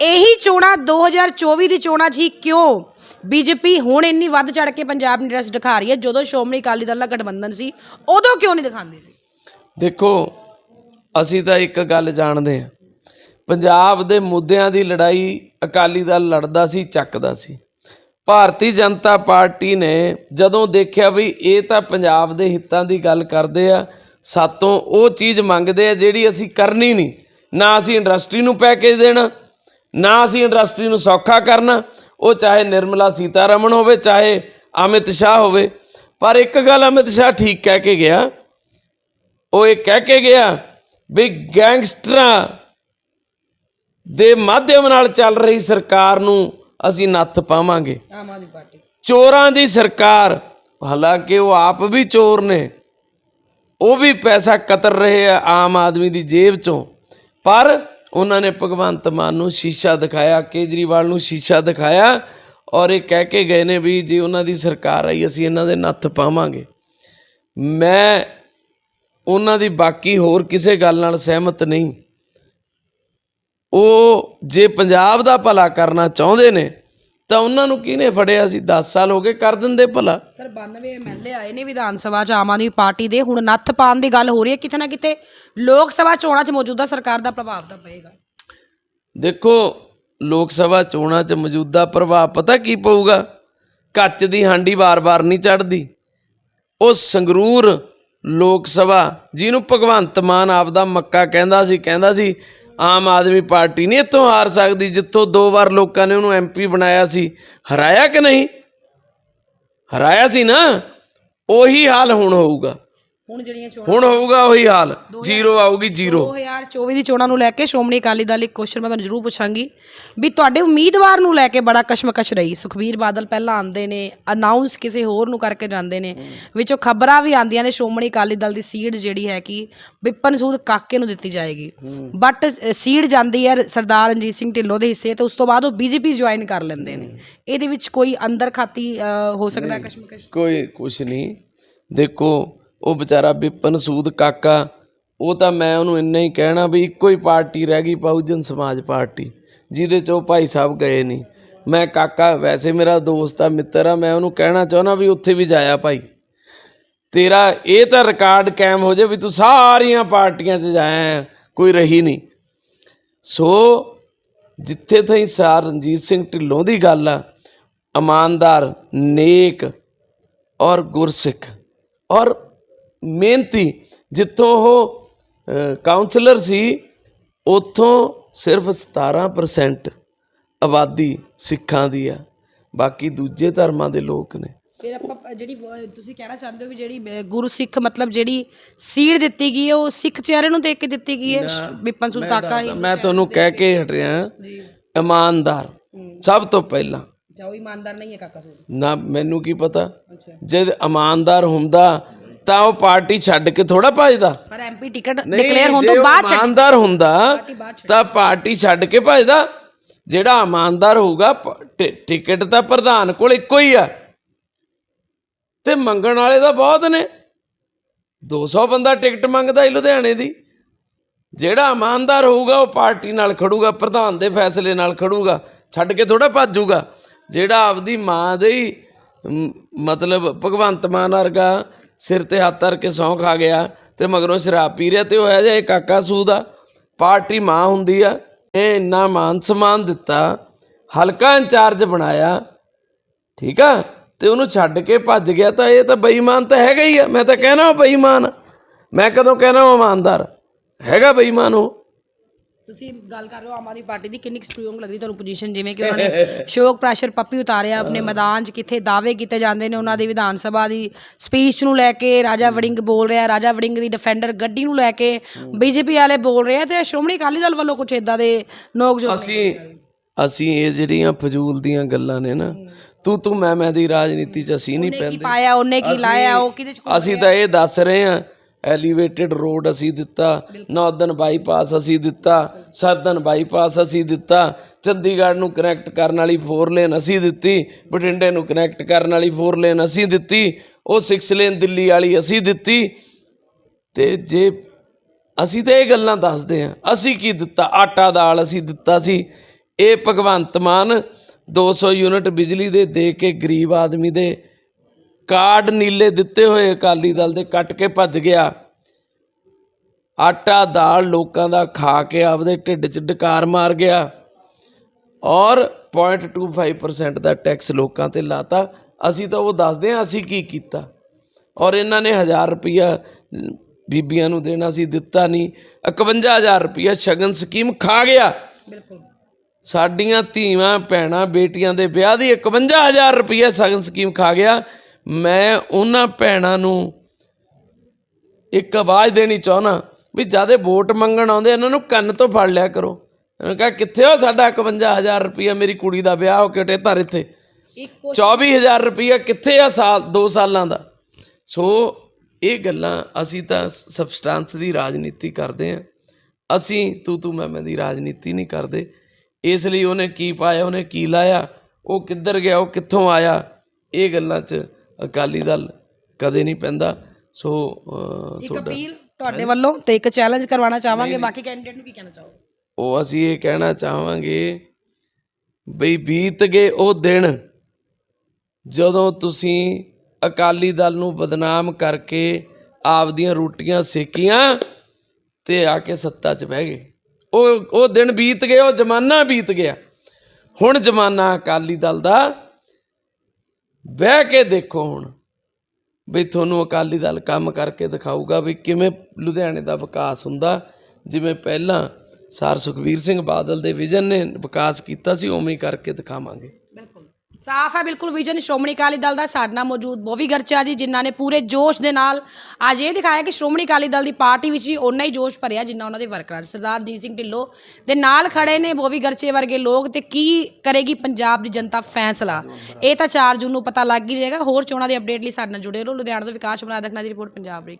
ਇਹੀ ਚੋਣਾਂ 2024 ਦੀ ਚੋਣਾਂ 'ਚ ਹੀ ਕਿਉਂ ਬੀਜੇਪੀ ਹੁਣ ਇੰਨੀ ਵੱਧ ਚੜ ਕੇ ਪੰਜਾਬ ਨੂੰ ਇੰਟਰਸਟ ਦਿਖਾ ਰਹੀ ਹੈ? ਜਦੋਂ ਸ਼੍ਰੋਮਣੀ ਅਕਾਲੀ ਦਲ ਦਾ ਗਠਬੰਧਨ ਸੀ ਉਦੋਂ ਕਿਉਂ ਨਹੀਂ ਦਿਖਾਉਂਦੀ ਸੀ? ਦੇਖੋ ਅਸੀਂ ਤਾਂ ਇੱਕ ਗੱਲ ਜਾਣਦੇ ਹਾਂ। ਪੰਜਾਬ ਦੇ ਮੁੱਦਿਆਂ ਦੀ ਲੜਾਈ ਅਕਾਲੀ ਦਲ ਲੜਦਾ ਸੀ, ਚੱਕਦਾ ਸੀ। ਭਾਰਤੀ ਜਨਤਾ ਪਾਰਟੀ ਨੇ ਜਦੋਂ ਦੇਖਿਆ ਵੀ ਇਹ ਤਾਂ ਪੰਜਾਬ ਦੇ ਹਿੱਤਾਂ ਦੀ ਗੱਲ ਕਰਦੇ ਆ, ਸਾਤੋਂ ਉਹ ਚੀਜ਼ ਮੰਗਦੇ ਆ ਜਿਹੜੀ ਅਸੀਂ ਕਰਨੀ ਨਹੀਂ। ਨਾ ਅਸੀਂ ਇੰਡਸਟਰੀ ਨੂੰ ਪੈਕੇਜ ਦੇਣਾ, ਨਾ ਅਸੀਂ ਇੰਡਸਟਰੀ ਨੂੰ ਸੌਖਾ ਕਰਨਾ। ਉਹ ਚਾਹੇ ਨਿਰਮਲਾ ਸੀਤਾਰਮਨ ਹੋਵੇ, ਚਾਹੇ ਅਮਿਤ ਸ਼ਾਹ ਹੋਵੇ। ਪਰ ਇੱਕ ਗੱਲ ਅਮਿਤ ਸ਼ਾਹ ਠੀਕ ਕਹਿ ਕੇ ਗਿਆ, ਉਹ ਇਹ ਕਹਿ ਕੇ ਗਿਆ ਵੀ ਗੈਂਗਸਟਰਾਂ ਦੇ ਮਾਧਿਅਮ ਨਾਲ ਚੱਲ ਰਹੀ ਸਰਕਾਰ ਨੂੰ ਅਸੀਂ ਨੱਥ ਪਾਵਾਂਗੇ। ਆਮ ਆਦਮੀ ਪਾਰਟੀ। ਚੋਰਾਂ ਦੀ ਸਰਕਾਰ ਹਾਲਾਂਕਿ ਉਹ ਆਪ ਵੀ ਚੋਰ ਨੇ ਉਹ ਵੀ ਪੈਸਾ ਕਤਰ ਰਹੇ ਆ ਆਮ ਆਦਮੀ ਦੀ ਜੇਬ ਚੋਂ। ਪਰ ਉਹਨਾਂ ਨੇ ਭਗਵੰਤ ਮਾਨ ਨੂੰ ਸ਼ੀਸ਼ਾ ਦਿਖਾਇਆ ਕੇਜਰੀਵਾਲ ਨੂੰ ਸ਼ੀਸ਼ਾ ਦਿਖਾਇਆ ਔਰ ਇਹ ਕਹਿ ਕੇ ਗਏ ਨੇ ਵੀ ਜੇ ਉਹਨਾਂ ਦੀ ਸਰਕਾਰ ਆਈ ਅਸੀਂ ਇਹਨਾਂ ਦੇ ਨੱਥ ਪਾਵਾਂਗੇ। ਮੈਂ ਉਹਨਾਂ ਦੀ ਬਾਕੀ ਹੋਰ ਕਿਸੇ ਗੱਲ ਨਾਲ ਸਹਿਮਤ ਨਹੀਂ। ਉਹ ਜੇ ਪੰਜਾਬ ਦਾ ਭਲਾ ਕਰਨਾ ਚਾਹੁੰਦੇ ਨੇ ਤਾਂ ਉਹਨਾਂ ਨੂੰ ਕਿਹਨੇ ਫੜਿਆ ਸੀ? 10 ਸਾਲ ਹੋ ਗਏ ਕਰ ਦਿੰਦੇ ਭਲਾ। ਸਰ 92 ਐਮਐਲਏ ਆਏ ਨੇ ਵਿਧਾਨ ਸਭਾ 'ਚ ਆਮ ਆਦਮੀ ਪਾਰਟੀ ਦੇ। ਹੁਣ ਨੱਥ ਪਾਉਣ ਦੀ ਗੱਲ ਹੋ ਰਹੀ ਹੈ। ਕਿਤੇ ਨਾ ਕਿਤੇ ਲੋਕ ਸਭਾ ਚੋਣਾਂ 'ਚ ਮੌਜੂਦਾ ਸਰਕਾਰ ਦਾ ਪ੍ਰਭਾਵ ਤਾਂ ਪਏਗਾ। ਦੇਖੋ ਲੋਕ ਸਭਾ ਚੋਣਾਂ 'ਚ ਮੌਜੂਦਾ ਪ੍ਰਭਾਵ ਪਤਾ ਕੀ ਪਊਗਾ? ਕੱਚ ਦੀ ਹਾਂਡੀ ਵਾਰ-ਵਾਰ ਨਹੀਂ ਚੜਦੀ ਉਹ ਸੰਗਰੂਰ ਲੋਕ ਸਭਾ ਜਿਹਨੂੰ ਭਗਵੰਤ ਮਾਨ ਆਪਦਾ ਮੱਕਾ ਕਹਿੰਦਾ ਸੀ ਕਹਿੰਦਾ ਸੀ ਆਮ ਆਦਮੀ ਪਾਰਟੀ ਨਹੀਂ ਇੱਥੋਂ ਹਾਰ ਸਕਦੀ, ਜਿੱਥੋਂ ਦੋ ਵਾਰ ਲੋਕਾਂ ਨੇ ਉਹਨੂੰ ਐਮਪੀ ਬਣਾਇਆ ਸੀ। ਹਰਾਇਆ ਕਿ ਨਹੀਂ? ਹਰਾਇਆ ਸੀ ਨਾ? ਉਹੀ ਹਾਲ ਹੁਣ ਹੋਊਗਾ। ਹੁਣ ਜਿਹੜੀਆਂ ਚੋਣਾਂ ਹੁਣ ਹੋਊਗਾ ਉਹੀ ਹਾਲ। ਜ਼ੀਰੋ ਆਊਗੀ ਜ਼ੀਰੋ। 2024 ਦੀ ਚੋਣਾਂ ਨੂੰ ਲੈ ਕੇ ਸ਼੍ਰੋਮਣੀ ਅਕਾਲੀ ਦਲ ਇੱਕ ਕੁਐਸਚਨ ਮੈਂ ਤੁਹਾਨੂੰ ਜ਼ਰੂਰ ਪੁੱਛਾਂਗੀ ਵੀ ਤੁਹਾਡੇ ਉਮੀਦਵਾਰ ਨੂੰ ਲੈ ਕੇ ਬੜਾ ਕਸ਼ਮਕਸ਼ ਰਹੀ। ਸੁਖਬੀਰ ਬਾਦਲ ਪਹਿਲਾਂ ਆਉਂਦੇ ਨੇ ਅਨਾਉਂਸ ਕਿਸੇ ਹੋਰ ਨੂੰ ਕਰਕੇ ਜਾਂਦੇ ਨੇ। ਵਿੱਚੋਂ ਖਬਰਾਂ ਵੀ ਆਉਂਦੀਆਂ ਨੇ ਸ਼੍ਰੋਮਣੀ ਅਕਾਲੀ ਦਲ ਦੀ ਸੀਟ ਜਿਹੜੀ ਹੈ ਕਿ ਵਿਪਨ ਸੂਦ ਕਾਕੇ ਨੂੰ ਦਿੱਤੀ ਜਾਏਗੀ। ਬਟ ਸੀਟ ਜਾਂਦੀ ਹੈ ਸਰਦਾਰ ਰਣਜੀਤ ਸਿੰਘ ਢਿੱਲੋਂ ਦੇ ਹਿੱਸੇ ਤੇ ਉਸ ਤੋਂ ਬਾਅਦ ਉਹ ਬੀਜੇਪੀ ਜੁਆਇਨ ਕਰ ਲੈਂਦੇ ਨੇ। ਇਹਦੇ ਵਿੱਚ ਕੋਈ ਅੰਦਰ ਖਾਤੀ ਹੋ ਸਕਦਾ ਕਸ਼ਮਕਸ਼? ਕੋਈ ਕੁਛ ਨਹੀਂ। ਦੇਖੋ ਉਹ ਵਿਚਾਰਾ ਵਿਪਨ ਸੂਦ ਕਾਕਾ, ਉਹ ਤਾਂ ਮੈਂ ਉਹਨੂੰ ਇੰਨਾ ਹੀ ਕਹਿਣਾ ਵੀ ਇੱਕੋ ਹੀ ਪਾਰਟੀ ਰਹਿ ਗਈ ਬਹੁਜਨ ਸਮਾਜ ਪਾਰਟੀ, ਜਿਹਦੇ ਚ ਉਹ ਭਾਈ ਸਾਹਿਬ ਗਏ ਨਹੀਂ। ਮੈਂ ਕਾਕਾ, ਵੈਸੇ ਮੇਰਾ ਦੋਸਤ ਆ, ਮਿੱਤਰ ਆ, ਮੈਂ ਉਹਨੂੰ ਕਹਿਣਾ ਚਾਹੁੰਦਾ ਵੀ ਉੱਥੇ ਵੀ ਜਾਇਆ ਭਾਈ। ਤੇਰਾ ਇਹ ਤਾਂ ਰਿਕਾਰਡ ਕਾਇਮ ਹੋ ਜਾਵੇ ਵੀ ਤੂੰ ਸਾਰੀਆਂ ਪਾਰਟੀਆਂ 'ਚ ਜਾਇਆ ਕੋਈ ਰਹੀ ਨਹੀਂ। ਸੋ ਜਿੱਥੇ ਤਾਈਂ ਸਾਰ ਰਣਜੀਤ ਸਿੰਘ ਢਿੱਲੋਂ ਦੀ ਗੱਲ ਆ, ਇਮਾਨਦਾਰ, ਨੇਕ ਔਰ ਗੁਰਸਿੱਖ ਔਰ ਮਿਹਨਤੀ ਜਿੱਥੋਂ ਉਹ ਕਾਉਂਸਲਰ ਸੀ ਉੱਥੋਂ ਸਿਰਫ 17% ਆਬਾਦੀ ਸਿੱਖਾਂ ਦੀ ਆ। ਬਾਕੀ ਦੂਜੇ ਧਰਮਾਂ ਦੇ ਲੋਕ ਨੇ। ਫਿਰ ਆਪਾਂ ਜਿਹੜੀ ਤੁਸੀਂ ਕਹਿਣਾ ਚਾਹੁੰਦੇ ਹੋ ਵੀ ਜਿਹੜੀ ਗੁਰੂ ਸਿੱਖ ਮਤਲਬ ਜਿਹੜੀ ਸੀਟ ਦਿੱਤੀ ਗਈ ਹੈ ਉਹ ਸਿੱਖ ਚਿਹਰੇ ਨੂੰ ਦੇਖ ਕੇ ਦਿੱਤੀ ਗਈ ਹੈ ਵਿਪਨ ਸੁਲ ਕਾਕਾ ਹੀ ਮੈਂ ਤੁਹਾਨੂੰ ਕਹਿ ਕੇ ਹਟਿਆ ਇਮਾਨਦਾਰ ਸਭ ਤੋਂ ਪਹਿਲਾਂ। ਜਾਓ ਇਮਾਨਦਾਰ ਨਹੀਂ ਹੈ ਕਾਕਾ ਨਾ ਮੈਨੂੰ ਕੀ ਪਤਾ? ਜਦ ਇਮਾਨਦਾਰ ਹੁੰਦਾ ਤਾਂ ਉਹ ਪਾਰਟੀ ਛੱਡ ਕੇ ਥੋੜਾ ਭਜਦਾ। ਪਰ ਐਮਪੀ ਟਿਕਟ ਡਿਕਲੇਅਰ ਹੋਣ ਤੋਂ ਬਾਅਦ ਛੱਡ ਇਮਾਨਦਾਰ ਹੁੰਦਾ ਤਾਂ ਪਾਰਟੀ ਛੱਡ ਕੇ ਭਜਦਾ। ਜਿਹੜਾ ਇਮਾਨਦਾਰ ਹੋਊਗਾ ਟਿਕਟ ਤਾਂ ਪ੍ਰਧਾਨ ਕੋਲ ਇੱਕੋ ਹੀ ਆ। ਤੇ ਮੰਗਣ ਵਾਲੇ ਤਾਂ ਬਹੁਤ ਨੇ। 200 ਬੰਦਾ ਟਿਕਟ ਮੰਗਦਾ ਹੀ ਲੁਧਿਆਣੇ ਦੀ। ਜਿਹੜਾ ਇਮਾਨਦਾਰ ਹੋਊਗਾ ਉਹ ਪਾਰਟੀ ਨਾਲ ਖੜੂਗਾ ਪ੍ਰਧਾਨ ਦੇ ਫੈਸਲੇ ਨਾਲ ਖੜੂਗਾ ਛੱਡ ਕੇ ਥੋੜਾ ਭੱਜੂਗਾ। ਜਿਹੜਾ ਆਪਦੀ ਮਾਂ ਦੇ ਹੀ ਮਤਲਬ ਭਗਵੰਤ ਮਾਨ ਵਰਗਾ ਸਿਰ ਤੇ ਹੱਥ ਧਰ ਕੇ ਸੌਂ ਖਾ ਗਿਆ ਤੇ ਮਗਰੋਂ ਸ਼ਰਾਬ ਪੀ ਰਿਹਾ ਤੇ ਉਹ ਹੈ ਜੇ ਕਾਕਾ ਸੂਦ ਆ, ਪਾਰਟੀ ਮਾਂ ਹੁੰਦੀ ਆ। ਇਹ ਇੰਨਾ ਮਾਨ ਸਮਾਨ ਦਿੱਤਾ, ਹਲਕਾ ਇੰਚਾਰਜ ਬਣਾਇਆ, ਠੀਕ ਆ? ਤੇ ਉਹਨੂੰ ਛੱਡ ਕੇ ਭੱਜ ਗਿਆ ਤਾਂ ਇਹ ਤਾਂ ਬੇਈਮਾਨ ਤਾਂ ਹੈਗਾ ਹੀ ਆ। ਮੈਂ ਤਾਂ ਕਹਿਣਾ ਉਹ ਬੇਈਮਾਨ ਮੈਂ ਕਦੋਂ ਕਹਿਣਾ ਉਹ ਇਮਾਨਦਾਰ? ਹੈਗਾ ਬੇਈਮਾਨ ਉਹ। ਤੁਸੀਂ ਗੱਲ ਕਰ ਰਹੇ ਹੋ ਆਮ ਆਦਮੀ ਪਾਰਟੀ ਦੀ ਕਿੰਨੀ ਸਟਰੋਂਗ ਲੱਗਦੀ ਤੁਹਾਨੂੰ ਪੋਜੀਸ਼ਨ ਜਿਵੇਂ ਕਿ ਉਹਨਾਂ ਨੇ [LAUGHS] ਸ਼ੋਕ ਪ੍ਰੈਸ਼ਰ ਪੱਪੀ ਉਤਾਰਿਆ ਆਪਣੇ ਮੈਦਾਨ 'ਚ ਕਿੱਥੇ ਦਾਅਵੇ ਕੀਤੇ ਜਾਂਦੇ ਨੇ ਉਹਨਾਂ ਦੀ ਵਿਧਾਨ ਸਭਾ ਦੀ ਸਪੀਚ ਨੂੰ ਲੈ ਕੇ ਰਾਜਾ ਵੜਿੰਗ ਬੋਲ ਰਿਹਾ ਰਾਜਾ ਵੜਿੰਗ ਦੀ ਡਿਫੈਂਡਰ ਗੱਡੀ ਨੂੰ ਲੈ ਕੇ ਬੀਜੇਪੀ ਵਾਲੇ ਬੋਲ ਰਹੇ ਤੇ ਸ਼੍ਰੋਮਣੀ ਅਕਾਲੀ ਦਲ ਵੱਲੋਂ ਕੁਝ ਇਦਾਂ ਦੇ ਨੋਕ ਜੋ ਅਸੀਂ ਅਸੀਂ ਇਹ ਜਿਹੜੀਆਂ ਫਜ਼ੂਲ ਦੀਆਂ ਗੱਲਾਂ ਨੇ ਨਾ ਤੂੰ ਤੂੰ ਮੈਂ ਮੈਂ ਦੀ ਰਾਜਨੀਤੀ 'ਚ ਅਸੀਂ ਨਹੀਂ ਕੀ ਪੈਂਦੇ। ਪਾਇਆ ਉਹਨੇ ਕੀ ਲਾਇਆ ਉਹ ਕਿਹਦੇ 'ਚ ਅਸੀਂ ਤਾਂ ਇਹ ਦੱਸ ਰਹੇ ਹਾਂ ਐਲੀਵੇਟਿਡ ਰੋਡ ਅਸੀਂ ਦਿੱਤਾ, ਨੌਦਨ ਬਾਈਪਾਸ ਅਸੀਂ ਦਿੱਤਾ, ਸਦਨ ਬਾਈਪਾਸ ਅਸੀਂ ਦਿੱਤਾ, ਚੰਡੀਗੜ੍ਹ ਨੂੰ ਕਨੈਕਟ ਕਰਨ ਵਾਲੀ ਫੋਰ ਲੇਨ ਅਸੀਂ ਦਿੱਤੀ, ਬਠਿੰਡੇ ਨੂੰ ਕਨੈਕਟ ਕਰਨ ਵਾਲੀ ਫੋਰ ਲੇਨ ਅਸੀਂ ਦਿੱਤੀ, ਉਹ 6 ਲੇਨ ਦਿੱਲੀ ਵਾਲੀ ਅਸੀਂ ਦਿੱਤੀ। ਤੇ ਜੇ ਅਸੀਂ ਤਾਂ ਇਹ ਗੱਲਾਂ ਦੱਸਦੇ ਹਾਂ, ਅਸੀਂ ਕੀ ਦਿੱਤਾ? ਆਟਾ ਦਾਲ ਅਸੀਂ ਦਿੱਤਾ ਸੀ। ਇਹ ਭਗਵੰਤ ਮਾਨ 200 ਯੂਨਿਟ ਬਿਜਲੀ ਦੇ ਦੇ ਕੇ ਗਰੀਬ ਆਦਮੀ ਦੇ ਕਾਰਡ ਨੀਲੇ ਦਿੱਤੇ ਹੋਏ ਅਕਾਲੀ ਦਲ ਦੇ ਕੱਟ ਕੇ ਭੱਜ ਗਿਆ। ਆਟਾ ਦਾਲ ਲੋਕਾਂ ਦਾ ਖਾ ਕੇ ਆਪਦੇ ਢਿੱਡ 'ਚ ਡਕਾਰ ਮਾਰ ਗਿਆ। ਔਰ 0.25% ਦਾ ਟੈਕਸ ਲੋਕਾਂ ਤੇ ਲਾਤਾ। ਅਸੀਂ ਤਾਂ ਉਹ ਦੱਸਦੇ ਹਾਂ ਅਸੀਂ ਕੀ ਕੀਤਾ। ਔਰ ਇਹਨਾਂ ਨੇ 1000 ਰੁਪਿਆ ਬੀਬੀਆਂ ਨੂੰ ਦੇਣਾ ਸੀ ਦਿੱਤਾ ਨਹੀਂ। 51000 ਰੁਪਿਆ ਸ਼ਗਨ ਸਕੀਮ ਖਾ ਗਿਆ। ਬਿਲਕੁਲ। ਸਾਡੀਆਂ ਧੀਵਾਂ ਭੈਣਾਂ ਬੇਟੀਆਂ ਦੇ ਵਿਆਹ ਦੀ 51000 ਰੁਪਏ ਸਗਨ ਸਕੀਮ ਖਾ ਗਿਆ। ਮੈਂ ਉਹਨਾਂ ਭੈਣਾਂ ਨੂੰ ਇੱਕ ਆਵਾਜ਼ ਦੇਣੀ ਚਾਹਨਾ ਵੀ ਜਿਆਦੇ ਵੋਟ ਮੰਗਣ ਆਉਂਦੇ ਇਹਨਾਂ ਨੂੰ ਕੰਨ ਤੋਂ ਫੜ ਲਿਆ ਕਰੋ। ਇਹਨਾਂ ਕਹਾ ਕਿੱਥੇ ਹੋ ਸਾਡਾ 51000 ਰੁਪਏ ਮੇਰੀ ਕੁੜੀ ਦਾ ਵਿਆਹ ਹੋ ਕੇ ਟੇ ਧਰ ਇੱਥੇ। ਇੱਕ 24000 ਰੁਪਏ ਕਿੱਥੇ ਆ ਸਾਲ 2 ਸਾਲਾਂ ਦਾ? ਸੋ ਇਹ ਗੱਲਾਂ ਅਸੀਂ ਤਾਂ ਸਬਸਟੈਂਸ ਦੀ ਰਾਜਨੀਤੀ ਕਰਦੇ ਆ ਅਸੀਂ ਤੂੰ ਤੂੰ ਮੈਂ ਮੈਂ ਦੀ ਰਾਜਨੀਤੀ ਨਹੀਂ ਕਰਦੇ। ਇਸ ਲਈ ਉਹਨੇ ਕੀ ਪਾਇਆ ਉਹਨੇ ਕੀ ਲਾਇਆ ਉਹ ਕਿੱਧਰ ਗਿਆ ਉਹ ਕਿੱਥੋਂ ਆਇਆ? ਇਹ ਗੱਲਾਂ 'ਚ ਅਕਾਲੀ ਦਲ ਕਦੇ ਨਹੀਂ ਪੈਂਦਾ ਸੋ ਇੱਕ ਅਪੀਲ ਤੁਹਾਡੇ ਵੱਲੋਂ ਤੇ ਇੱਕ ਚੈਲੰਜ ਕਰਵਾਉਣਾ ਚਾਹਾਂਗੇ ਬਾਕੀ ਕੈਂਡੀਡੇਟ ਨੂੰ ਕੀ ਕਹਿਣਾ ਚਾਹੋ ਉਹ ਅਸੀਂ ਇਹ ਕਹਿਣਾ ਚਾਹਾਂਗੇ ਬਈ ਬੀਤ ਗਏ ਉਹ ਦਿਨ ਜਦੋਂ ਤੁਸੀਂ ਅਕਾਲੀ ਦਲ ਨੂੰ ਬਦਨਾਮ ਕਰਕੇ ਆਪਦੀਆਂ ਰੋਟੀਆਂ ਸੇਕੀਆਂ ਤੇ ਆ ਕੇ ਸੱਤਾ 'ਚ ਬਹਿ ਗਏ। ਉਹ ਉਹ ਦਿਨ ਬੀਤ ਗਏ ਉਹ ਜ਼ਮਾਨਾ ਬੀਤ ਗਿਆ। ਹੁਣ ਜ਼ਮਾਨਾ ਅਕਾਲੀ ਦਲ ਦਾ ਬਹਿ ਕੇ ਦੇਖੋ ਹੁਣ ਵੀ ਤੁਹਾਨੂੰ ਅਕਾਲੀ ਦਲ ਕੰਮ ਕਰਕੇ ਦਿਖਾਊਗਾ ਵੀ ਕਿਵੇਂ ਲੁਧਿਆਣੇ ਦਾ ਵਿਕਾਸ ਹੁੰਦਾ। ਜਿਵੇਂ ਪਹਿਲਾਂ ਸਰ ਸੁਖਵੀਰ ਸਿੰਘ ਬਾਦਲ ਦੇ ਵਿਜ਼ਨ ਨੇ ਵਿਕਾਸ ਕੀਤਾ ਸੀ, ਉਵੇਂ ਹੀ ਕਰਕੇ ਦਿਖਾਵਾਂਗੇ। ਸਾਫ਼ ਹੈ, ਬਿਲਕੁਲ ਵਿਜ਼ਨ। ਸ਼੍ਰੋਮਣੀ ਅਕਾਲੀ ਦਲ ਦਾ ਸਾਡੇ ਨਾਲ ਮੌਜੂਦ ਬੋਵੀ ਗਰਚਾ ਜੀ, ਜਿਨ੍ਹਾਂ ਨੇ ਪੂਰੇ ਜੋਸ਼ ਦੇ ਨਾਲ ਅੱਜ ਇਹ ਦਿਖਾਇਆ ਕਿ ਸ਼੍ਰੋਮਣੀ ਅਕਾਲੀ ਦਲ ਦੀ ਪਾਰਟੀ ਵਿੱਚ ਵੀ ਓਨਾ ਹੀ ਜੋਸ਼ ਭਰਿਆ ਜਿੰਨਾ ਉਹਨਾਂ ਦੇ ਵਰਕਰਾਂ 'ਚ। ਸਰਦਾਰ ਜੀਤ ਸਿੰਘ ਢਿੱਲੋਂ ਦੇ ਨਾਲ ਖੜੇ ਨੇ ਬੋਵੀ ਗਰਚੇ ਵਰਗੇ ਲੋਕ ਤੇ ਕੀ ਕਰੇਗੀ ਪੰਜਾਬ ਦੀ ਜਨਤਾ ਫੈਸਲਾ? ਇਹ ਤਾਂ 4 ਜੂਨ ਨੂੰ ਪਤਾ ਲੱਗ ਹੀ ਜਾਏਗਾ। ਹੋਰ ਚੋਣਾਂ ਦੇ ਅਪਡੇਟ ਲਈ ਸਾਡੇ ਨਾਲ ਜੁੜੇ ਰਹੋ। ਲੁਧਿਆਣਾ ਤੋਂ ਵਿਕਾਸ ਬਣਾ ਦੇਖਣਾ ਦੀ ਰਿਪੋਰਟ ਪੰਜਾਬ ਲਈ